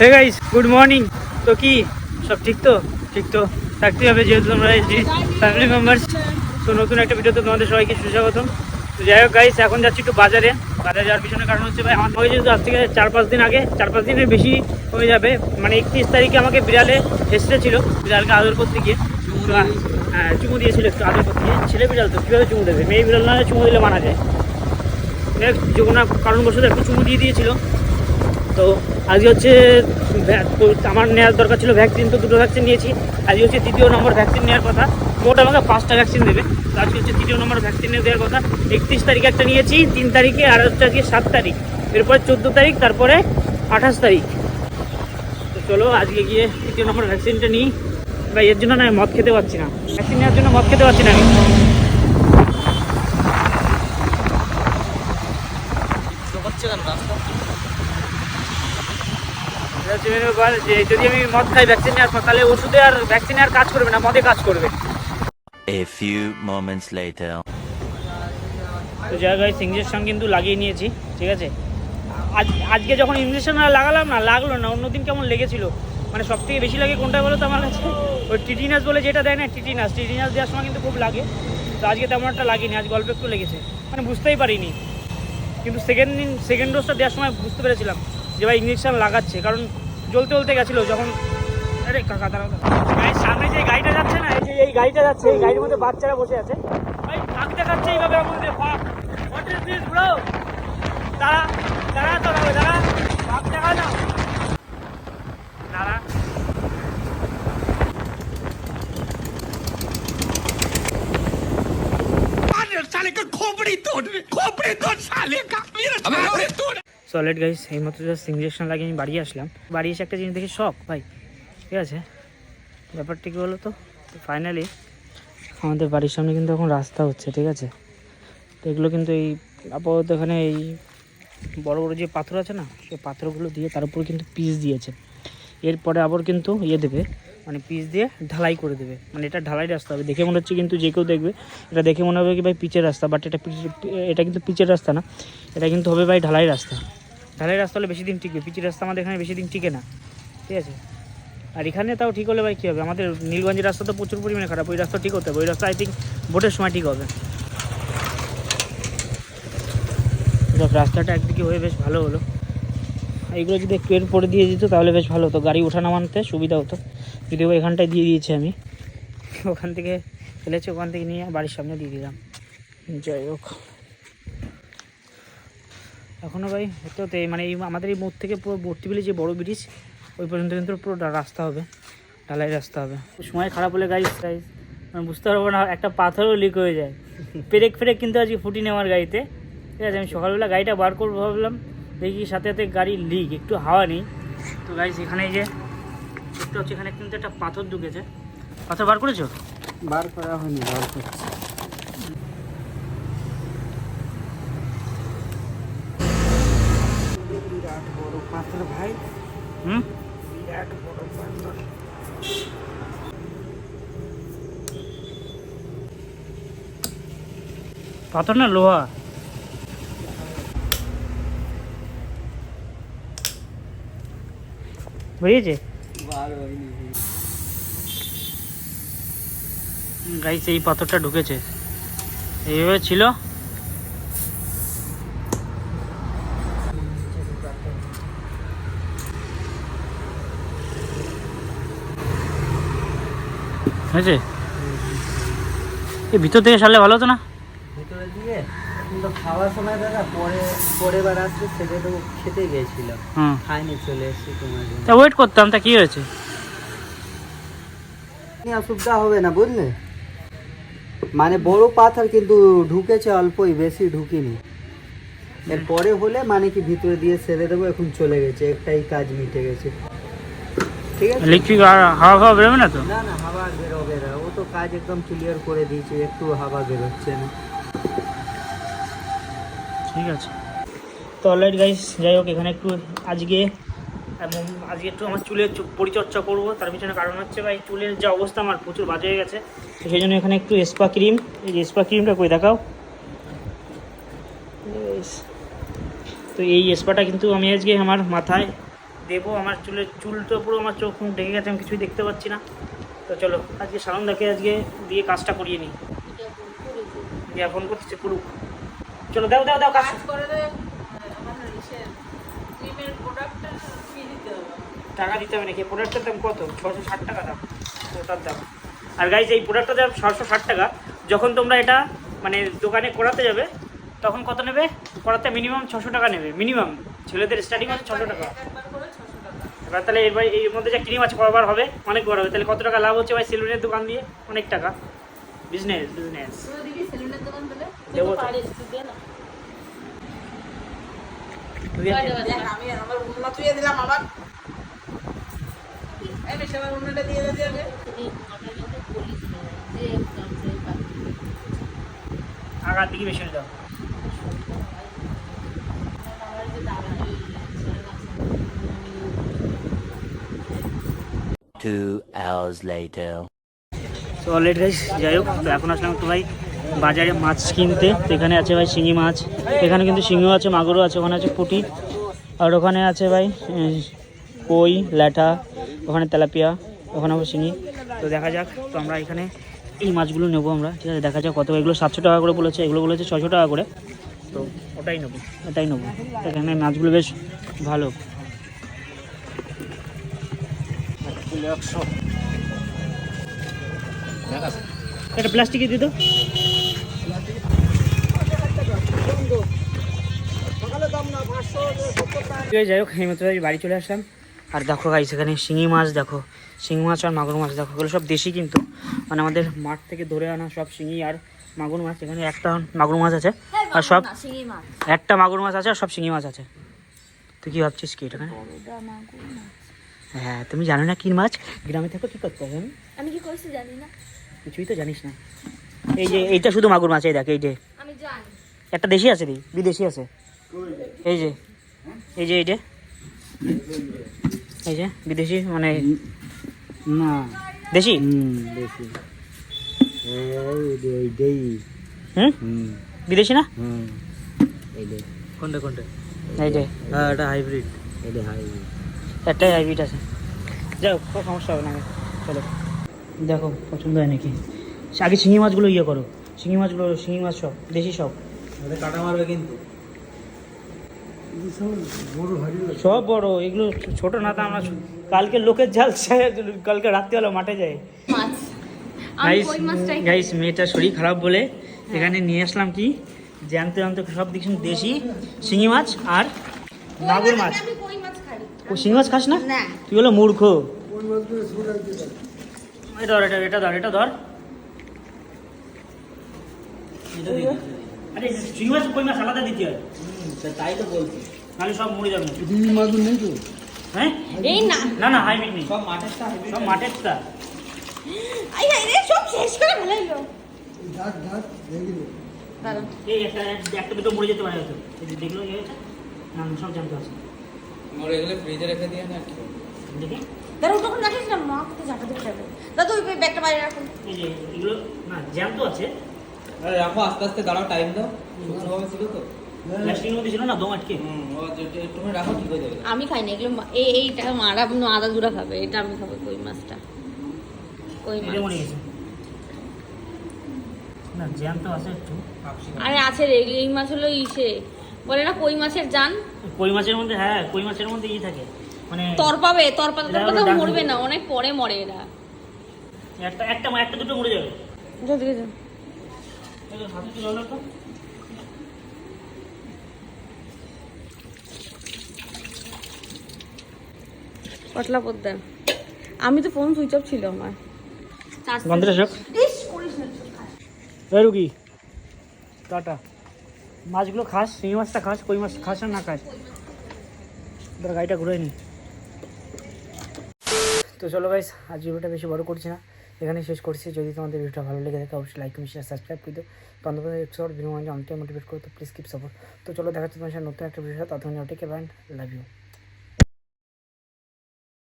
Hey guys good morning তো কি? সব ঠিক তো? ঠিক তো? থাকতে হবে যেহেতু তোমরা ফ্যামিলি মেম্বার্স তো নতুন একটা ভিডিওতে তোমাদের সবাইকে সুস্বাগতম। তো যাই হোক গাইস এখন যাচ্ছি একটু বাজারে। বাজারে যাওয়ার পিছনে কারণ হচ্ছে ভাই, আমার যেহেতু আজ থেকে চার পাঁচ দিন আগে, চার পাঁচ দিনের বেশি হয়ে যাবে। মানে একত্রিশ তারিখে আমাকে বিড়ালে এসেছিল, বিড়ালকে আদর করতে গিয়ে। হ্যাঁ চুমু দিয়েছিল একটু আদর করতে গিয়ে। ছেলে বিড়াল তো, কীভাবে চুমু দেবে? মেয়ে বিড়াল না চুমু দিলে মানা যায়। যে কোনো কারণবশত একটু চুমু দিয়ে দিয়েছিল। তো আজকে হচ্ছে আমার নেওয়ার দরকার ছিল ভ্যাকসিন তো দুটো ভ্যাকসিন নিয়েছি। আজকে হচ্ছে তৃতীয় নম্বর ভ্যাকসিন নেওয়ার কথা। মোট আমাকে পাঁচটা ভ্যাকসিন দেবে। আজকে হচ্ছে তৃতীয় নম্বর ভ্যাকসিন দেওয়ার কথা। একত্রিশ তারিখে একটা নিয়েছি, তিন তারিখে আর হচ্ছে আজকে সাত তারিখ। এরপরে চোদ্দ তারিখ, তারপরে আঠাশ তারিখ। তো চলো আজকে গিয়ে তৃতীয় নম্বর ভ্যাকসিনটা নিই। বা এর জন্য না আমি মদ খেতে পারছি না। ভ্যাকসিন নেওয়ার জন্য মদ খেতে পারছি না আমি। হচ্ছে ব্যাপার যে যদি আমি মদ খাই ভ্যাকসিন নেওয়ার তাহলে ওষুধে আর ভ্যাকসিনে আর কাজ করবে না মদে কাজ করবে A few moments later. তো জায়গায় ইঞ্জেকশন কিন্তু লাগিয়ে নিয়েছি, ঠিক আছে? আজ, আজকে যখন ইঞ্জেকশন লাগালাম না, লাগল না, অন্যদিন কেমন লেগেছিল? মানে সব থেকে বেশি লাগে কোনটা বলো তো আমার কাছে? ওই টিটিনাস বলে যেটা দেয় না টিটিনাস টিটিনাস দেওয়ার সময় কিন্তু খুব লাগে। তো আজকে তেমন একটা লাগেনি আজ গল্প একটু লেগেছে। মানে বুঝতেই পারিনি। কিন্তু সেকেন্ড দিন সেকেন্ড ডোজটা দেওয়ার সময় বুঝতে পেরেছিলাম। যে ভাই ইঞ্জেকশন লাগাচ্ছে কারণ জ্বলতে জ্বলতে গেছিলো যখন আরে কাকা দাঁড়াও দাঁড়াও। গাড়ির সামনে যে গাড়িটা যাচ্ছে না এই যে এই গাড়িটা যাচ্ছে এই গাড়ির মধ্যে বাচ্চারা বসে আছে ভাই ফাঁক দেখাচ্ছে এইভাবে আমাদের ফাঁক হোয়াট ইজ দিস ব্রো দাঁড়া দাঁড়া তো দাঁড়া দাঁড়া ফাঁক দেখা না দাঁড়া साले का खोपड़ी तोड़ खोपड़ी तोड़ साले का मेरा खोपड़ी तोड़ সলিড গাইস এইমাত্র জাস্ট ইঞ্জেকশন লাগিয়ে আমি বাড়ি আসলাম। বাড়ি এসে একটা জিনিস দেখি শখ ভাই। ঠিক আছে? ব্যাপারটা কী বলো তো ফাইনালি আমাদের বাড়ির সামনে কিন্তু এখন রাস্তা হচ্ছে, ঠিক আছে? তো এগুলো কিন্তু এই আপাতত এখানে এই বড় বড় যে পাথর আছে না, সেই পাথরগুলো দিয়ে তার উপর কিন্তু পিস দিয়েছে। এরপরে আবার কিন্তু ইয়ে দেবে মানে পিস দিয়ে ঢালাই করে দেবে। মানে এটা ঢালাই রাস্তা হবে। দেখে মনে হচ্ছে কিন্তু যে কেউ দেখবে। এটা দেখে মনে হবে কি ভাই পিচের রাস্তা বাট এটা এটা কিন্তু পিচের রাস্তা না। এটা কিন্তু হবে ভাই ঢালাই রাস্তা। ঢালাই রাস্তা হলে বেশি দিন টিকবে পিচি রাস্তা আমাদের এখানে বেশি দিন টিকে না, ঠিক আছে? আর এখানে তাও ঠিক হলে ভাই কী হবে? আমাদের নীলগঞ্জের রাস্তা তো প্রচুর পরিমাণে খারাপ, ওই রাস্তা ঠিক হতে হবে, ওই রাস্তা আই থিঙ্ক ভোটের সময় ঠিক হবে। রাস্তাটা একদিকে হয়ে বেশ ভালো হলো। এইগুলো যদি একটু পরে দিয়ে দিত তাহলে বেশ ভালো হতো, গাড়ি ওঠা নামাতে সুবিধা হতো। যদিও এখানটায় দিয়ে দিয়েছি আমি। ওখান থেকে ফেলেছি, ওখান থেকে নিয়ে বাড়ির সামনে দিয়ে দিলাম। যাই হোক। এখনও ভাই হতে হতে মানে এই আমাদের এই মোড় থেকে পুরো বর্তিবিলি যে বড় ব্রিজ ওই পর্যন্ত কিন্তু পুরো রাস্তা হবে ঢালাই রাস্তা হবে। সময় খারাপ হলে গাড়ি গাড়ি মানে বুঝতে পারব না একটা পাথরও লিক হয়ে যায়। পেরেক ফেরেক কিন্তু আজকে ফুটি নেওয়ার গাড়িতে। ঠিক আছে আমি সকালবেলা গাড়িটা বার করব ভাবলাম দেখি সাথে সাথে গাড়ি লিক একটু হাওয়া নেই। তো গাড়ি এখানে এই যে একটু হচ্ছে এখানে কিন্তু একটা পাথর ঢুকেছে। পাথর বার করেছ? বার করা হয়নি বার করছি। বিরাট বড় পাথর ভাই। হুম? বিরাট বড় পাথর। পাথর না লোহা? বুঝেছে? গাইস এই পাথরটা ঢুকেছে। এইভাবে ছিল। হয়েছে? এই ভিতর থেকে সারলে ভালো হতো না? ভিতরে দিয়ে কিন্তু খাওয়ার সময় দাদা পরে পরে বার আসলে সেটা তো খেতে গিয়েছিল খাইনি চলে এসেছি তোমার তা ওয়েট করতাম তা কি হয়েছে? অসুবিধা হবে না বুঝলে? মানে বড় পাথর কিন্তু ঢুকেছে অল্পই বেশি ঢুকিনি। এরপরে হলে মানে কি ভিতরে দিয়ে সেরে দেবো এখন চলে গেছে একটাই কাজ মিটে গেছে। ঠিক আছে? ইলেকট্রিক হাওয়া খাওয়া বেরোবে না তো? না না হাওয়া বেরোবে না। ও তো কাজ একদম ক্লিয়ার করে দিয়েছে একটু হাওয়া বেরোচ্ছে না। ঠিক আছে। তো অলরাইট গাইস যাই হোক এখানে একটু আজকে এবং আজকে একটু আমার চুলের পরিচর্যা করব। তার পিছনে কারণ হচ্ছে ভাই চুলের যে অবস্থা আমার প্রচুর বাজে হয়ে গেছে। তো সেই জন্য এখানে একটু স্পা ক্রিম এই যে স্পা ক্রিমটা কই দেখাও. তো এই স্পাটা কিন্তু আমি আজকে আমার মাথায় দেবো আমার চুলে চুল তো পুরো আমার চোখ মুখ ঢেকে গেছে আমি কিছুই দেখতে পাচ্ছি না। তো চলো আজকে সানন্দাকে আজকে দিয়ে কাজটা করিয়ে নিই। দিয়া ফোন করছে পুরো চলো দাও দাও দাও কাজ প্রোডাক্টটা টাকা দিতে হবে নাকি? প্রোডাক্টের দাম কত? ছশো ষাট টাকা দাম ওটার দাম। আর গাইজ এই প্রোডাক্টটার দাম ছশো ষাট টাকা। যখন তোমরা এটা মানে দোকানে করাতে যাবে তখন কত নেবে? করাতে মিনিমাম ছশো টাকা নেবে। মিনিমাম ছেলেদের স্টার্টিং হচ্ছে ছশো টাকা একবার করে ছশো টাকা এবার তাহলে ভাই এর মধ্যে যে ক্রিম আছে কবার হবে অনেক বড় হবে। তাহলে কত টাকা লাভ হচ্ছে ভাই সেলুনের দোকান দিয়ে? অনেক টাকা। বিজনেস বিজনেস তুই দিবি সেলুনের দোকান দিলে দেবো তো। পারিস তুই দে না দেখ আমি আমার উন্নত দিয়ে দিলাম আবার এই বেশ আমার উন্নতটা দিয়ে দে দিয়ে দে আগার দিকে বেশি হয়ে যাও Two hours later. তো অলরেডি গাইস যাই হোক তো এখন আসলাম একটু ভাই বাজারে মাছ কিনতে। তো এখানে আছে ভাই শিঙি মাছ। এখানে কিন্তু শিঙিও আছে, মাগুরও আছে, ওখানে আছে পুঁটি। আর ওখানে আছে ভাই কই ল্যাঠা ওখানে তেলাপিয়া, ওখানে আবার শিঙি। তো দেখা যাক, তো আমরা এখানে এই মাছগুলো নেব আমরা। ঠিক আছে, দেখা যাক কত। এগুলো সাতশো টাকা করে বলেছে, এগুলো বলেছে ছশো টাকা করে। তো ওটাই নেব ওটাই নেব। এখানে মাছগুলো বেশ ভালো। একটা প্লাস্টিকে দিত যাই হোক এই বাড়ি চলে আসলাম। আর দেখো গাইস এখানে শিঙি মাছ দেখো। শিঙি মাছ আর মাগুর মাছ দেখো এগুলো সব দেশি কিন্তু। মানে আমাদের মাঠ থেকে ধরে আনা সব শিঙি আর মাগুর মাছ। এখানে একটা মাগুর মাছ আছে। আর সব একটা মাগুর মাছ আছে আর সব শিঙি মাছ আছে। তুই কি ভাবছিস কি এটা হ্যাঁ তুমি জানো না কি মাছ? গ্রামে থাকো কি করতে হবে আমি কি করছি জানি না। কিছুই তো জানিস না। এই যে এইটা শুধু মাগুর মাছ এই দেখ এই যে। আমি জানি। একটা দেশি আছে দি বিদেশি আছে। এই যে এই যে এই যে। এই যে বিদেশি মানে না। দেশি? হুম বেশি এই এইটাই হুম? হুম। বিদেশি না? হুম। কোনটা কোনটা? এই যে হ্যাঁ এটা হাইব্রিড এটা হাইব্রিড একটাই হাইব্রিড আছে। যাই হোক কোনো সমস্যা হবে না চলো। দেখো পছন্দ হয় নাকি? আগে শিঙি মাছগুলো ইয়ে করো। শিঙি মাছগুলো শিঙি মাছ সব দেশি সব। কাটা মারবে কিন্তু। সব বড় এগুলো ছোট না তো আমরা কালকে লোকের জাল কালকে রাত্রিবেলা মাঠে যায় গাইস মেয়েটার শরীর খারাপ বলে এখানে নিয়ে আসলাম কি? জ্যান্ত জ্যান্ত সব দেখছেন দেশি শিঙি মাছ আর মাগুর মাছ ও শিঙি মাছ খাস না? তুই হলো মূর্খ। ধর এটা এটা ধর এটা ধর। আরে শিঙি মাছ কই মাছ আলাদা দিতে হয়। তাই তো বলছি। নাহলে সব মরে যাবে। নেই তো? হ্যাঁ? এই না। না না হাইব্রিড নেই। সব মাঠেরটা সব মাঠের তা আই রে সব শেষ করে ফেলাইলো দাঁড়াও এই একটা একটা দুটো মরে যেতে পারে হয়তো। দেখল না না, সব জানতে আছে মরে গেলে ফ্রিজে রেখে দিয়ে না দেখি। দাঁড়াও তখন রাখিস না মা কোথায় ঝাঁটা দিয়ে যাবে দাদু ওই ব্যাগটা বাইরে রাখুন এগুলো না জ্যান্ত আছে। রাখো আস্তে আস্তে দাঁড়াও টাইম দাও। শুকনোভাবে ছিল তো। প্লাস্টিকের মধ্যে ছিল না দম আটকে? হুম ও যেটা তুমি রাখো ঠিক যাবে। আমি খাই না এগুলো এই এইটা মারা আদা দুরা খাবে এটা আমি খাব কই মাছটা? কই মাছ? না জ্যান্ত আছে একটু। আরে আছে রে এই মাছ হলো ইসে। বলে না কই মাছের জান? কই মাছের মধ্যে হ্যাঁ কই মাছের মধ্যে ই থাকে। মানে তর পাবে তর পাতা তর এরা পাতা হলো ডাক মরবে না অনেক পরে মরে এরা। একটা একটা একটা দুটো মরে যাবে। যা দিকে যা। পটলা আমি তো ফোন সুইচ অফ ছিল আমার। না, খাস। টাটা। মাছগুলো খাস, শিঙি মাছটা খাস, কই মাছ খাস আর না খাস। তোর গাড়িটা ঘুরে নি। তো চলো গাইস আজ ভিডিওটা বেশি বড় করছি না। এখানে শেষ করছি। যদি তোমাদের ভিডিওটা ভালো লেগে থাকে, অবশ্যই লাইক কমেন্ট শেয়ার সাবস্ক্রাইব করে দিও। বান্ধবদের এপিসোড ভিডিও মানে অনেকটাই মোটিভেট করো, তো প্লিজ কিপ সাপোর্ট তো চলো, দেখা যাচ্ছে তোমার সাথে নতুন একটা ভিডিও ততক্ষণ টেকে ব্যান্ড লাভ ইউ